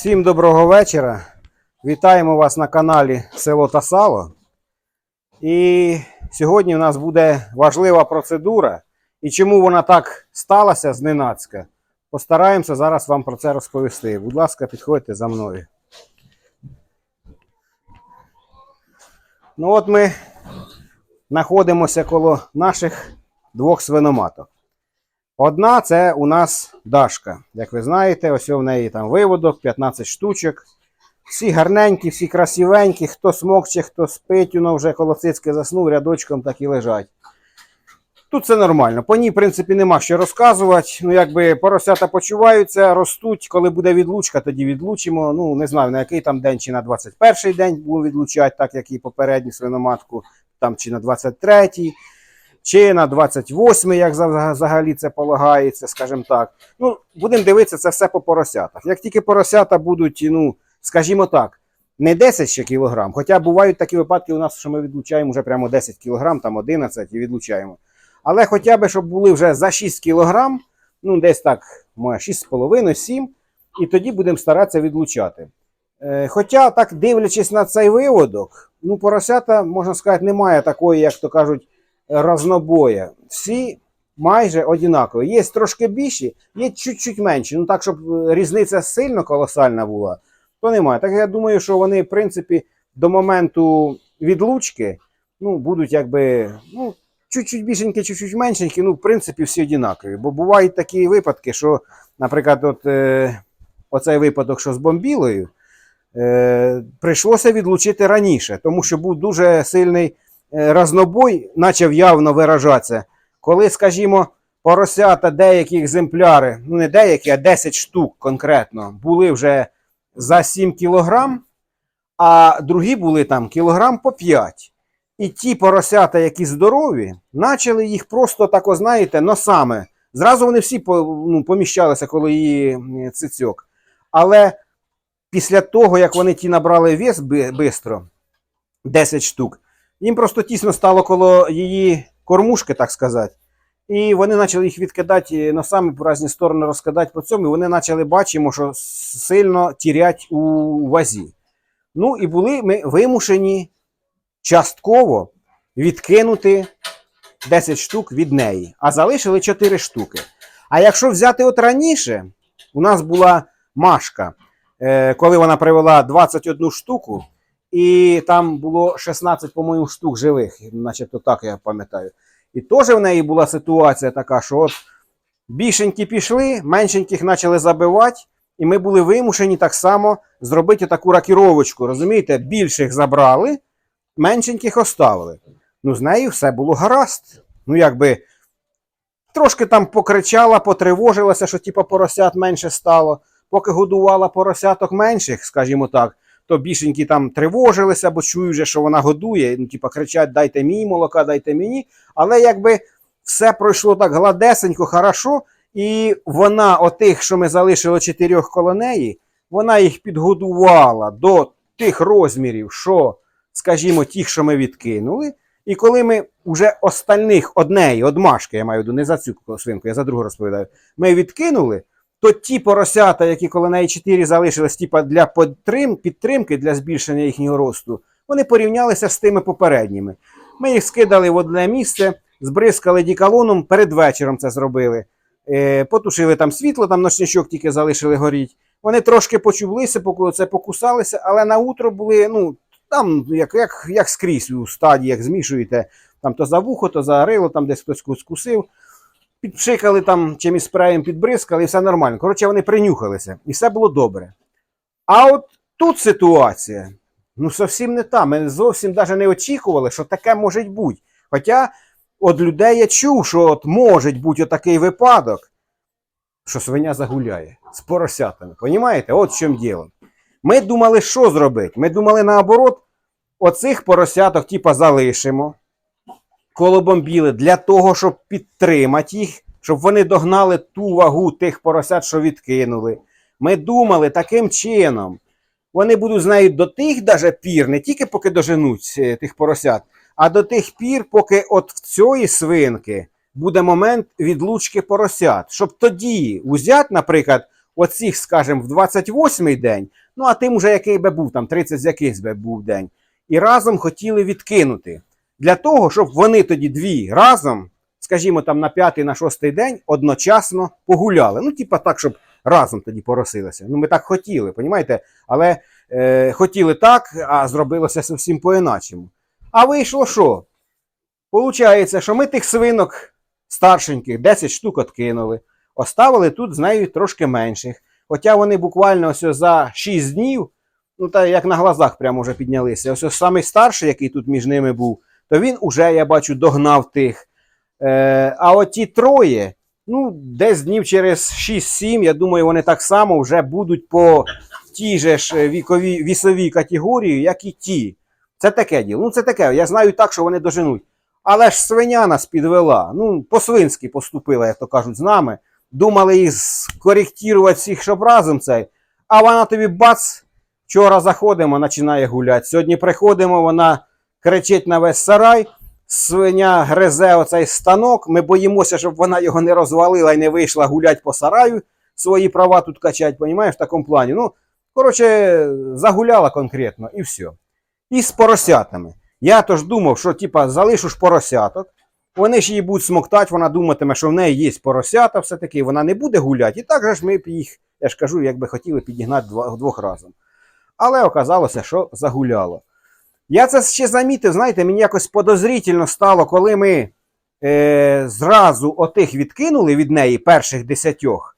Всім доброго вечора. Вітаємо вас на каналі Село та Сало. І сьогодні у нас буде важлива процедура. І чому вона так сталася зненацька, постараємося зараз вам про це розповісти. Будь ласка, підходьте за мною. Ну от ми знаходимося коло наших двох свиноматок. Одна це у нас Дашка. Як ви знаєте, ось у неї там виводок, 15 штучок. Всі гарненькі, всі красивенькі, хто смокче, хто спить, воно вже коло цицьки заснув, рядочком так і лежать. Тут все нормально. По ній, в принципі, нема що розказувати. Ну, якби поросята почуваються, ростуть. Коли буде відлучка, тоді відлучимо. Ну, не знаю, на який там день, чи на 21-й день будемо відлучати, так як і попередню свиноматку, там чи на 23-й чи на 28 як взагалі це полагається, скажімо так. Ну, будемо дивитися це все по поросятах. Як тільки поросята будуть, ну, скажімо так, не 10 ще кілограм, хоча бувають такі випадки у нас, що ми відлучаємо вже прямо 10 кілограм, там 11 і відлучаємо. Але хоча б, щоб були вже за 6 кілограм, ну, десь так, може, 6,5-7, і тоді будемо старатися відлучати. Е, Хоча, так дивлячись на цей виводок, ну, поросята, можна сказати, немає такої, як то кажуть, разнобоя. Всі майже однакові. Є трошки більші, є чуть-чуть менші. Ну так, щоб е, різниця сильно колосальна була, то немає. Так я думаю, що вони, в принципі, до моменту відлучки ну, будуть якби. ну, Чуть-чуть більшенькі, чуть-чуть меншенькі, ну, в принципі, всі однакові. Бо бувають такі випадки, що, наприклад, от, е, оцей випадок, що з бомбілою, е, прийшлося відлучити раніше, тому що був дуже сильний разнобой почав явно виражатися. Коли, скажімо, поросята деякі екземпляри, ну не деякі, а 10 штук конкретно, були вже за 7 кілограм, а другі були там кілограм по 5. І ті поросята, які здорові, почали їх просто так, о, знаєте, носами. Зразу вони всі ну, поміщалися коло її цицьок. Але після того, як вони ті набрали вес швидко, 10 штук, їм просто тісно стало коло її кормушки, так сказати. І вони почали їх відкидати носами по різні сторони, розкидати по цьому, і вони почали бачимо, що сильно тірять у вазі. Ну і були ми вимушені частково відкинути 10 штук від неї, а залишили 4 штуки. А якщо взяти от раніше, у нас була Машка, е, коли вона привела 21 штуку, і там було 16, по-моєму, штук живих, начебто так я пам'ятаю. І теж в неї була ситуація така, що от більшенькі пішли, меншеньких почали забивати, і ми були вимушені так само зробити таку ракіровочку. Розумієте, більших забрали, меншеньких оставили. Ну, з нею все було гаразд. Ну, якби трошки там покричала, потривожилася, що типа поросят менше стало. Поки годувала поросяток менших, скажімо так, то більшенькі там тривожилися, бо чують вже, що вона годує. Ну, типа кричать, дайте мені молока, дайте мені. Але якби все пройшло так гладесенько, хорошо, і вона, отих, що ми залишили чотирьох коло неї, вона їх підгодувала до тих розмірів, що, скажімо, тих, що ми відкинули. І коли ми вже остальних однеї, одмашки, я маю виду, не за цю свинку, я за другу розповідаю, ми відкинули, то ті поросята, які коло неї 4 залишились, типа для підтрим, підтримки, для збільшення їхнього росту, вони порівнялися з тими попередніми. Ми їх скидали в одне місце, збризкали дікалоном, перед вечором це зробили. Е, потушили там світло, там ночничок тільки залишили горіть. Вони трошки почублися, поки це покусалися, але на утро були, ну, там, як, як, як скрізь у стадії, як змішуєте, там то за вухо, то за рило, там десь хтось кус- скусив. Підпшикали там чимось спреєм, підбризкали, і все нормально. Коротше, вони принюхалися, і все було добре. А от тут ситуація, ну, зовсім не та. Ми зовсім навіть не очікували, що таке може бути. Хоча от людей я чув, що от може бути отакий випадок, що свиня загуляє з поросятами. Понімаєте? От в чому діло. Ми думали, що зробити? Ми думали наоборот, оцих поросяток, типа, залишимо коло бомбіли для того, щоб підтримати їх, щоб вони догнали ту вагу тих поросят, що відкинули. Ми думали таким чином. Вони будуть з нею до тих даже пір, не тільки поки доженуть е, тих поросят, а до тих пір, поки от в цієї свинки буде момент відлучки поросят. Щоб тоді узяти, наприклад, оцих, скажімо, в 28-й день, ну а тим уже який би був, там 30 з якийсь би був день, і разом хотіли відкинути. Для того, щоб вони тоді дві разом, скажімо, там на п'ятий, на шостий день одночасно погуляли. Ну, типа так, щоб разом тоді поросилися. Ну, ми так хотіли, понімаєте? Але е, хотіли так, а зробилося зовсім по-іначому. А вийшло що? Получається, що ми тих свинок старшеньких 10 штук откинули, оставили тут з нею трошки менших. Хоча вони буквально ось за 6 днів, ну та як на глазах прямо вже піднялися. Ось ось самий старший, який тут між ними був, то він уже, я бачу, догнав тих. Е, а от ті троє, ну, десь днів через 6-7, я думаю, вони так само вже будуть по тій же ж е, віковій вісовій категорії, як і ті. Це таке діло. Ну, це таке. Я знаю так, що вони доженуть. Але ж свиня нас підвела. Ну, по-свинськи поступила, як то кажуть, з нами. Думали їх скоректувати всіх, щоб разом цей. А вона тобі бац, вчора заходимо, починає гуляти. Сьогодні приходимо, вона кричить на весь сарай. Свиня гризе оцей станок. Ми боїмося, щоб вона його не розвалила і не вийшла гулять по сараю, свої права тут качать, понімаєш, в такому плані. Ну, коротше, загуляла конкретно і все. І з поросятами. Я тож думав, що типа залишу ж поросяток, вони ж її будуть смоктати, вона думатиме, що в неї є поросята, все-таки, вона не буде гуляти. І так же ж ми б їх, я ж кажу, якби хотіли підігнати двох разом. Але оказалося, що загуляло. Я це ще замітив, знаєте, мені якось подозрительно стало, коли ми е, зразу отих відкинули від неї перших десятьох.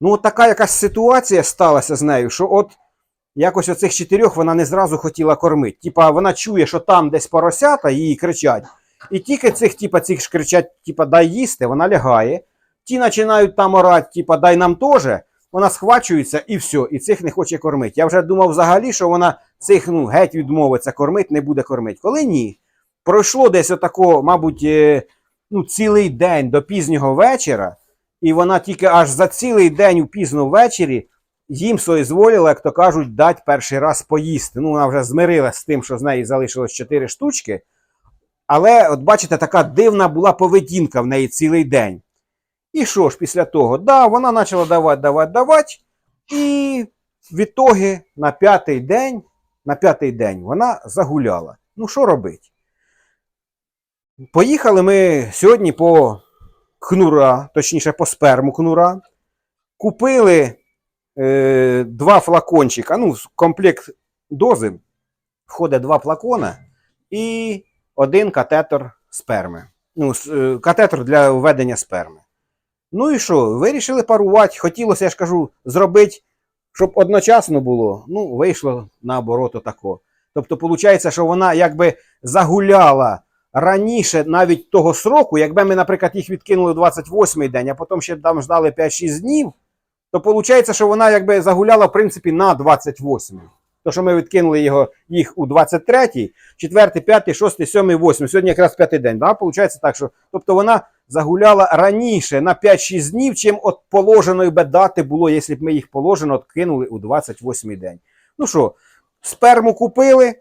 Ну, от така якась ситуація сталася з нею, що от якось оцих чотирьох вона не зразу хотіла кормити. Типа вона чує, що там десь поросята її кричать. І тільки цих, типа, цих ж кричать, типа, дай їсти, вона лягає. Ті починають там орати, типа, дай нам теж. Вона схвачується і все, і цих не хоче кормити. Я вже думав взагалі, що вона цих ну, геть відмовиться кормити, не буде кормити. Коли ні, пройшло десь отако, мабуть, е, ну, цілий день до пізнього вечора, і вона тільки аж за цілий день у пізно ввечері їм соізволила, як то кажуть, дати перший раз поїсти. Ну, вона вже змирилася з тим, що з неї залишилось 4 штучки. Але, от бачите, така дивна була поведінка в неї цілий день. І що ж після того? Да, вона почала давати, давати, давати. І відтоги на п'ятий день, на п'ятий день вона загуляла. Ну, що робити? Поїхали ми сьогодні по кнура, точніше по сперму кнура. Купили е, два флакончика. Ну, в комплект дози входить два флакона і один катетер сперми. Ну, е, катетер для введення сперми. Ну і що, вирішили парувати. Хотілося, я ж кажу, зробити, щоб одночасно було. Ну, вийшло наоборот отако. Тобто, виходить, що вона якби загуляла раніше навіть того сроку, якби ми, наприклад, їх відкинули в 28-й день, а потім ще там ждали 5-6 днів, то виходить, що вона якби загуляла, в принципі, на 28-й. То, що ми відкинули його, їх у 23-й, 4, 5, 6, 7, 8. Сьогодні якраз п'ятий день. Да? Получається так, що тобто вона загуляла раніше на 5-6 днів, чим от положеної би дати було, якщо б ми їх положено откинули у 28-й день. Ну що, сперму купили,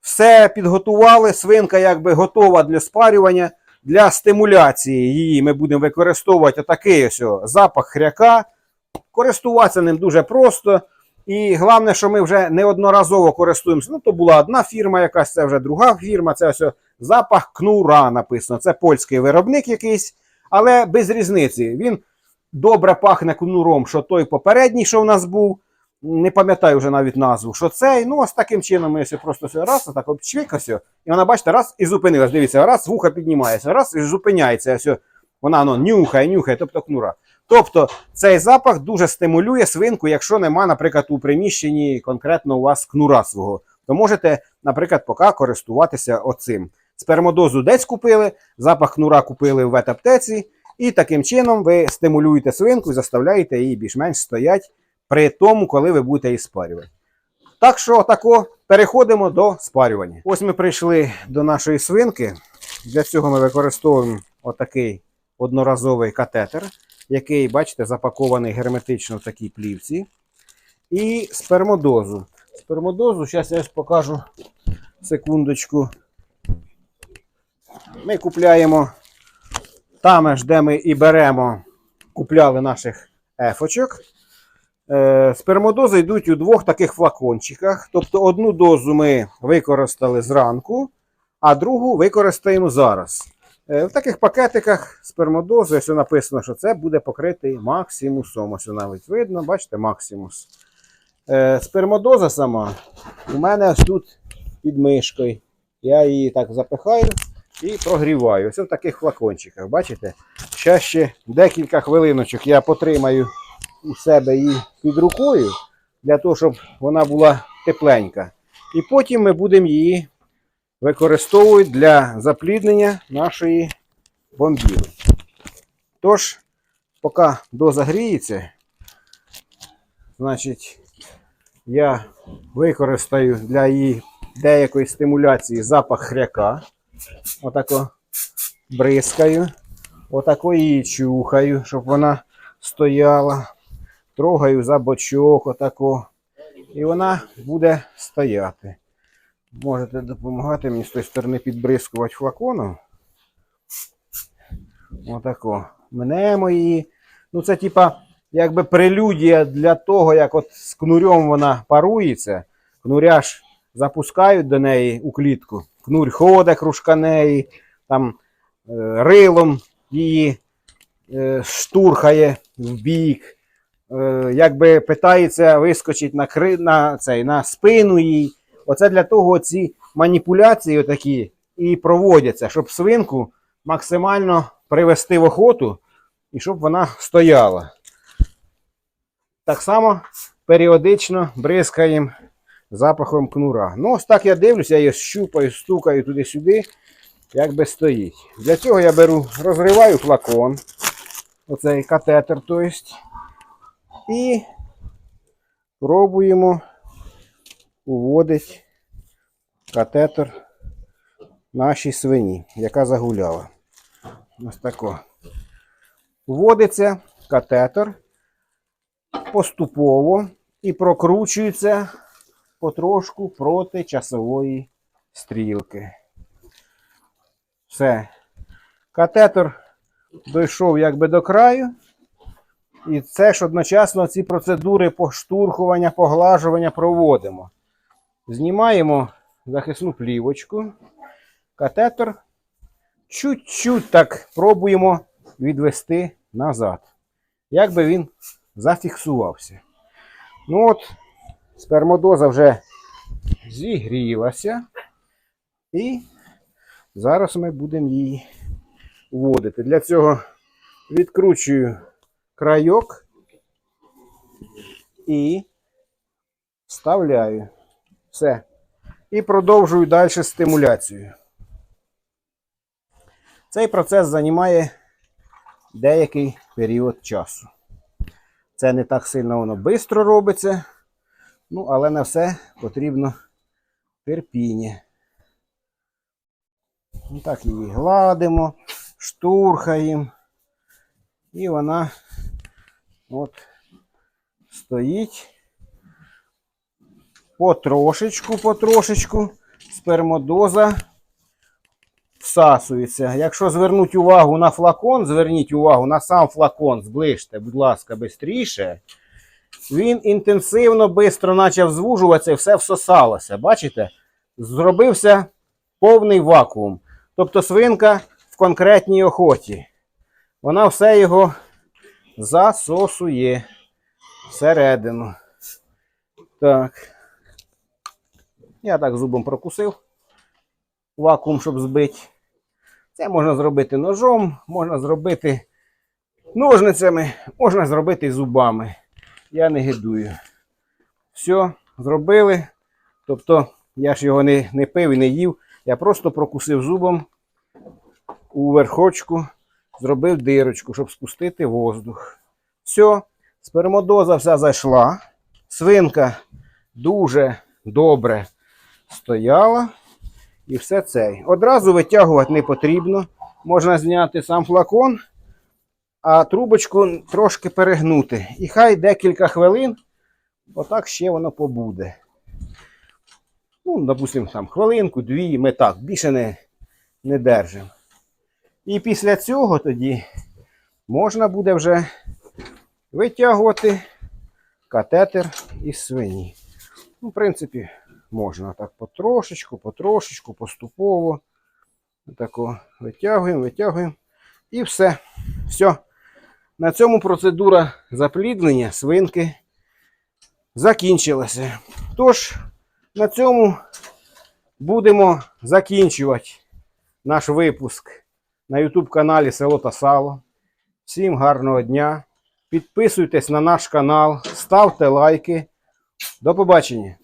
все підготували, свинка якби готова для спарювання. Для стимуляції її ми будемо використовувати отакий ось запах хряка. Користуватися ним дуже просто. І головне, що ми вже неодноразово користуємося. Ну, то була одна фірма, якась, це вже друга фірма. Це ось запах кнура написано. Це польський виробник якийсь, але без різниці. Він добре пахне кнуром, що той попередній, що в нас був. Не пам'ятаю вже навіть назву, що цей. Ну, ось таким чином ми ось просто ось раз, отак обчвик ось, і вона, бачите, раз і зупинилась. Дивіться, раз вуха піднімається, раз і зупиняється. Ось, вона ну, нюхає, нюхає, тобто кнура. Тобто цей запах дуже стимулює свинку, якщо нема, наприклад, у приміщенні конкретно у вас кнура свого, то можете, наприклад, поки користуватися оцим. Спермодозу десь купили, запах кнура купили в ветаптеці, і таким чином ви стимулюєте свинку і заставляєте її більш-менш стоять при тому, коли ви будете її спарювати. Так що тако переходимо до спарювання. Ось ми прийшли до нашої свинки. Для цього ми використовуємо отакий одноразовий катетер, який, бачите, запакований герметично в такій плівці. І спермодозу. Спермодозу, зараз я ось покажу секундочку. Ми купляємо там, де ми і беремо, купляли наших ефочок. Е, Спермодози йдуть у двох таких флакончиках. Тобто одну дозу ми використали зранку, а другу використаємо зараз. Е, В таких пакетиках спермодози, ось написано, що це буде покритий максимусом. Ось навіть видно, бачите, максимус. Е, Спермодоза сама у мене ось тут під мишкою. Я її так запихаю і прогріваю. Ось в таких флакончиках. Бачите? Ще ще декілька хвилиночок я потримаю у себе її під рукою, для того, щоб вона була тепленька. І потім ми будемо її використовувати для запліднення нашої бомбіли. Тож, поки доза гріється, значить, я використаю для її деякої стимуляції запах хряка. Отако бризкаю. Отако її чухаю, щоб вона стояла. Трогаю за бочок, отако. І вона буде стояти. Можете допомагати мені з тої сторони підбризкувати флаконом. Отако. Мнемо її. Ну, це типа, якби прелюдія для того, як от з кнурем вона парується. Кнуря ж запускають до неї у клітку. Кнурь ходить кружка неї, там е, рилом її е, штурхає в бік. Е, якби питається вискочити на, кри... на, цей, на спину їй. Оце для того ці маніпуляції отакі і проводяться, щоб свинку максимально привести в охоту і щоб вона стояла. Так само періодично бризкаємо запахом кнура. Ну, ось так я дивлюся, я її щупаю, стукаю туди-сюди, як би стоїть. Для цього я беру, розриваю флакон, оцей катетер, то есть, і пробуємо уводить катетер нашій свині, яка загуляла. Ось тако. Вводиться катетер поступово і прокручується потрошку проти часової стрілки. Все. Катетер дійшов якби до краю. І це ж одночасно ці процедури поштурхування, поглажування проводимо. Знімаємо захисну плівочку, катетер. Чуть-чуть так пробуємо відвести назад. Як би він зафіксувався. Ну от, спермодоза вже зігрілася. І зараз ми будемо її вводити. Для цього відкручую крайок і вставляю. Все. І продовжую далі стимуляцію. Цей процес займає деякий період часу. Це не так сильно воно швидко робиться, ну, але на все потрібно терпіння. Ну, так її гладимо, штурхаємо. І вона от стоїть потрошечку, потрошечку спермодоза всасується. Якщо звернути увагу на флакон, зверніть увагу на сам флакон, зближте, будь ласка, швидше. Він інтенсивно, швидко почав звужуватися і все всосалося. Бачите? Зробився повний вакуум. Тобто свинка в конкретній охоті. Вона все його засосує всередину. Так. Я так зубом прокусив вакуум, щоб збити. Це можна зробити ножом, можна зробити ножницями, можна зробити зубами. Я не гидую. Все, зробили. Тобто, я ж його не, не пив і не їв. Я просто прокусив зубом у верхочку, зробив дирочку, щоб спустити воздух. Все, спермодоза вся зайшла. Свинка дуже добре стояла. І все це. Одразу витягувати не потрібно. Можна зняти сам флакон, а трубочку трошки перегнути. І хай декілька хвилин, отак ще воно побуде. Ну, допустимо, там хвилинку, дві, ми так, більше не, не держимо. І після цього тоді можна буде вже витягувати катетер із свині. Ну, в принципі, можна так потрошечку, потрошечку, поступово. Тако витягуємо, витягуємо. І все. Все. На цьому процедура запліднення свинки закінчилася. Тож, на цьому будемо закінчувати наш випуск на YouTube каналі Село та Сало. Всім гарного дня. Підписуйтесь на наш канал, ставте лайки. До побачення!